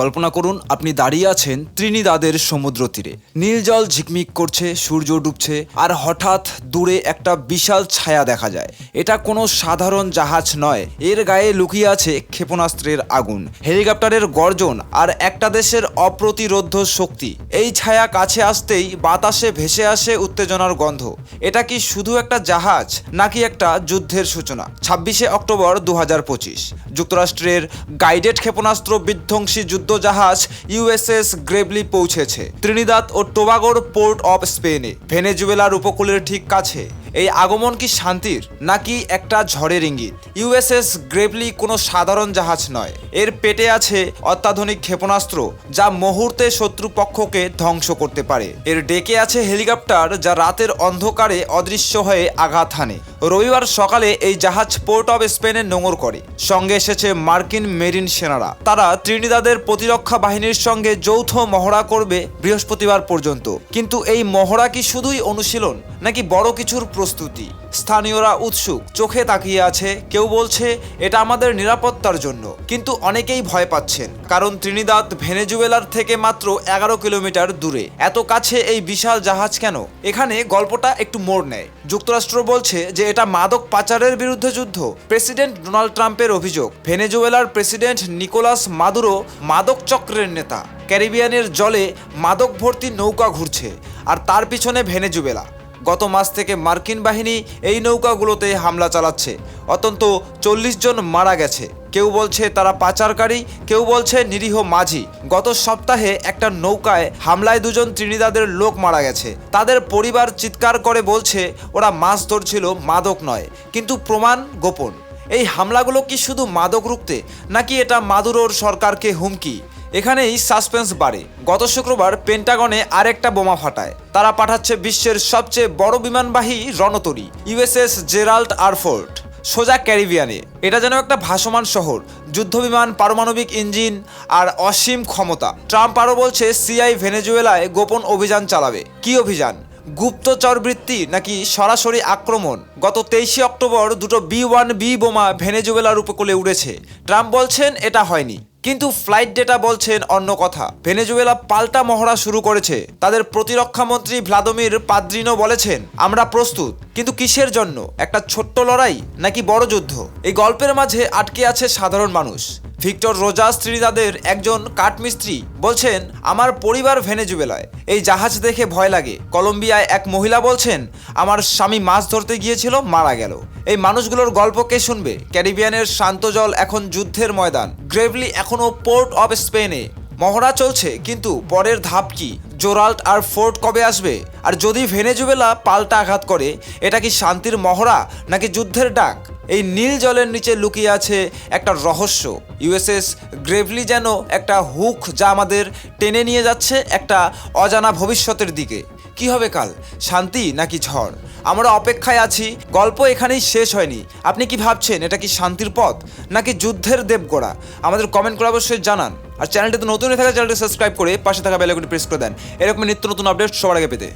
কল্পনা করুন, আপনি দাঁড়িয়ে আছেন ত্রিনিদাদের সমুদ্র তীরে। নীল জল ঝিকমিক করছে, সূর্য ডুবছে, আর হঠাৎ দূরে একটা বিশাল ছায়া দেখা যায়। এটা কোনো সাধারণ জাহাজ নয়, এর গায়ে লুকিয়ে আছে ক্ষেপণাস্ত্রের আগুন। হেলিকপ্টারের গর্জন আর একটা দেশের অপ্রতিরোধ্য শক্তি। এই ছায়া কাছে আসতেই বাতাসে ভেসে আসে উত্তেজনার গন্ধ। এটা কি শুধু একটা জাহাজ, নাকি একটা যুদ্ধের সূচনা? ছাব্বিশে অক্টোবর দু হাজার পঁচিশ। যুক্তরাষ্ট্রের গাইডেড ক্ষেপণাস্ত্র বিধ্বংসী যুদ্ধজাহাজ ইউএসএস গ্রেভলি পৌঁছেছে। ত্রিনিদাদ ও টোবাগোর পোর্ট অফ স্পেনে ভেনেজুয়েলার উপকূলের ঠিক কাছে। এই আগমন কি শান্তির, নাকি একটা ঝড়ের ইঙ্গিত? ইউএসএস গ্রেভলি কোনো সাধারণ জাহাজ নয়। এর পেটে আছে অত্যাধুনিক ক্ষেপণাস্ত্র, যা মুহূর্তে শত্রুপক্ষকে ধ্বংস করতে পারে। এর ডেকে আছে হেলিকপ্টার, যা রাতের অন্ধকারে অদৃশ্য হয়ে আঘাত হানে। রবিবার সকালে এই জাহাজ পোর্ট অফ স্পেনে নোঙর করে। সঙ্গে এসেছে মার্কিন মেরিন সেনারা। তারা ত্রিনিদাদের প্রতিরক্ষা বাহিনীর সঙ্গে যৌথ মহড়া করবে বৃহস্পতিবার পর্যন্ত। কিন্তু এই মহড়া কি শুধুই অনুশীলন, নাকি বড় কিছুর প্রস্তুতি। স্থানীয়রা উৎসুক। চোখে তাকিয়ে আছে, কেউ বলছে, এটা আমাদের নিরাপত্তার জন্য। কিন্তু অনেকেই ভয় পাচ্ছেন, কারণ ত্রিনিদাদ ভেনেজুয়েলার থেকে মাত্র এগারো কিলোমিটার দূরে। এত কাছে এই বিশাল জাহাজ কেন? এখানে গল্পটা একটু মোড় নেয়। যুক্তরাষ্ট্র বলছে যে এটা মাদক পাচারের বিরুদ্ধে যুদ্ধ। প্রেসিডেন্ট ডোনাল্ড ট্রাম্পের অভিযোগ, ভেনেজুয়েলার প্রেসিডেন্ট নিকোলাস মাদুরো মাদক চক্রের নেতা। ক্যারিবিয়ানের জলে মাদক ভর্তি নৌকা ঘুরছে, আর তার পিছনে ভেনেজুয়েলা। গত মাস থেকে মার্কিন বাহিনী এই নৌকাগুলোতে হামলা চালাচ্ছে। অত্যন্ত চল্লিশ জন মারা গেছে। কেউ বলছে তারা পাচারকারী, কেউ বলছে নিরীহ মাঝি। গত সপ্তাহে একটা নৌকায় হামলায় দুজন ত্রিনিদাদের লোক মারা গেছে। তাদের পরিবার চিৎকার করে বলছে, ওরা মাছ ধরছিল, মাদক নয়। কিন্তু প্রমাণ গোপন। এই হামলাগুলো কি শুধু মাদক রুখতে, নাকি এটা মাদুরোর সরকারকে হুমকি? এখানেই সাসপেন্স বাড়ে। গত শুক্রবার পেন্টাগনে আরেকটা বোমা ফাটায়। তারা পাঠাচ্ছে বিশ্বের সবচেয়ে বড় বিমানবাহী রণতরী, ইউএসএস জেরাল্ড আরফোর্ট সোজা ক্যারিবিয়ানে। এটা যেন একটা ভাসমান শহর, যুদ্ধবিমান, পারমাণবিক ইঞ্জিন আর অসীম ক্ষমতা। ট্রাম্প আরও বলছে, সিআই ভেনেজুয়েলায় গোপন অভিযান চালাবে। কি অভিযান? গুপ্তচর বৃত্তি নাকি সরাসরি আক্রমণ? গত তেইশে অক্টোবর দুটো বি ওয়ান বি বোমা ভেনেজুয়েলার উপকূলে উড়েছে। ট্রাম্প বলছেন, এটা হয়নি। কিন্তু ফ্লাইট ডেটা বলছেন অন্য কথা। ভেনেজুয়েলা পাল্টা মহড়া শুরু করেছে। তাদের প্রতিরক্ষামন্ত্রী ভ্লাদমির পাদ্রিনো বলেছেন, আমরা প্রস্তুত, কিন্তু কিসের জন্য? একটা ছোট্ট লড়াই নাকি বড় যুদ্ধ? এই গল্পের মাঝে আটকে আছে সাধারণ মানুষ। ভিক্টর রোজাস ত্রিনিদাদের একজন কাঠমিস্ত্রি বলছেন, আমার পরিবার ভেনেজুয়েলায় এই জাহাজ দেখে ভয় লাগে। কলম্বিয়ায় এক মহিলা বলছেন, আমার স্বামী মাছ ধরতে গিয়েছিল, মারা গেল। এই মানুষগুলোর গল্প কে শুনবে? ক্যারিবিয়ানের শান্ত জল এখন যুদ্ধের ময়দান। গ্রেভলি এখনও পোর্ট অফ স্পেনে। মহড়া চলছে, কিন্তু পরের ধাপ কি? জোরাল্ট আর ফোর্ট কবে আসবে? আর যদি ভেনেজুয়েলা পাল্টা আঘাত করে, এটা কি শান্তির মহড়া নাকি যুদ্ধের ডাক? এই নীল জলের নিচে লুকিয়ে আছে একটা রহস্য। ইউএসএস গ্রেভলি যেন একটা হুক যা আমাদের টেনে নিয়ে যাচ্ছে একটা অজানা ভবিষ্যতের দিকে। কি হবে কাল? শান্তি নাকি ঝড়? আমরা অপেক্ষায় আছি, গল্প এখানেই শেষ হয়নি। আপনি কি ভাবছেন, এটা কি শান্তির পথ নাকি যুদ্ধের দেবগোড়া? আমাদের কমেন্ট করে অবশ্যই জানান। আর চ্যানেলটিতে নতুন হয়ে থাকা চ্যানেলটি সাবস্ক্রাইব করে পাশে থাকা বেলাগুলি প্রেস করে দেন। এরকম নিত্য নতুন আপডেট সবার আগে পেতে।